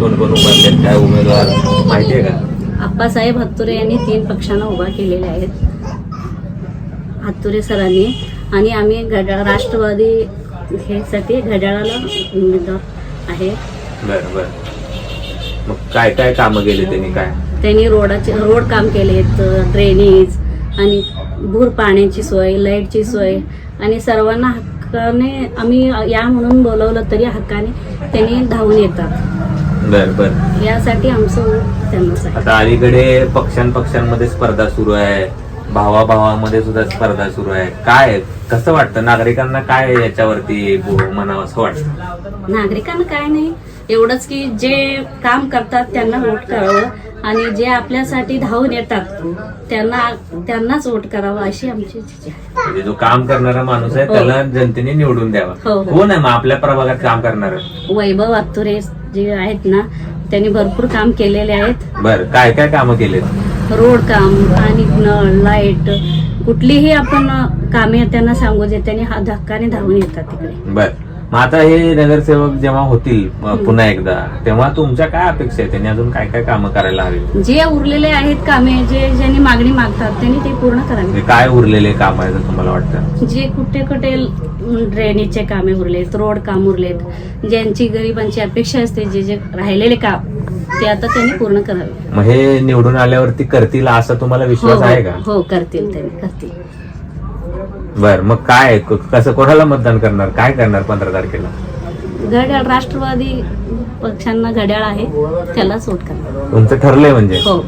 कोण कोण काय उमेदवार माहिती आहे का? आप्पासाहेब हत्तुरे यांनी तीन पक्षांना उभा केलेले आहेत. हत्तुरे सरांनी. आणि आम्ही घड्याळ राष्ट्रवादी हे साठी घड्याळाला उमेदवार आहे. बर बर. मग काय काय कामं केले त्यांनी? काय? त्यांनी रोडाचे रोड काम केलेत ड्रेनेज आणि भूर पाण्याची सोय लाईटची सोय. आणि सर्वांना हक्काने आम्ही या म्हणून बोलवलं तरी हक्काने त्यांनी धावून येतात. बर बर. यासाठी आमचं आहे. आता अलीकडे पक्षां पक्षांमध्ये स्पर्धा सुरू आहे. भावा भावामध्ये सुद्धा स्पर्धा सुरू आहे. काय कसं वाटतं? नागरिकांना काय याच्यावरती म्हणावं असं वाटतं? नागरिकांना काय नाही. एवढंच की जे काम करतात त्यांना वोट करावं आणि जे आपल्यासाठी धावून येतात त्यांना त्यांनाच वोट करावं अशी आमची इच्छा म्हणजे जो काम करणारा माणूस आहे हो. त्याला जनतेने निवडून द्यावा. हो, हो. कोण आहे मग आपल्या प्रभागात काम करणार? वैभव आत्तुरे जे आहेत ना त्यांनी भरपूर काम केलेले आहेत. बर काय काय कामं केलेत रोड काम पाणी नळ लाइट कुठलीही आपण कामे त्यांना सांगू जे त्यांनी हा धक्काने धावून येतात तिकडे. बर. मग आता हे नगरसेवक जेव्हा होतील पुन्हा एकदा तेव्हा तुमच्या काय अपेक्षा आहे त्यांनी अजून काय काय कामं करायला हवी जे उरलेले आहेत कामे जे ज्यांनी मागणी मागतात त्यांनी ते पूर्ण करावी. काय उरलेले काम आहे तुम्हाला वाटतं? जे कुठे कुठे ड्रेनेजचे कामे उरलेत रोड काम उरलेत ज्यांची गरिबांची अपेक्षा असते जे जे राहिलेले काम ते आता त्यांनी पूर्ण करावे. मग हे निवडून आल्यावरती करतील असा तुम्हाला हो विश्वास आहे का? हो हो, करतील त्यांनी करतील. बर मग काय? क- कसं कोणाला मतदान करणार? काय करणार पंधरा तारखेला? घड्याळ राष्ट्रवादी पक्षांना घड्याळ आहे त्यालाच वोट करणार. तुमचं ठरलंय म्हणजे? हो.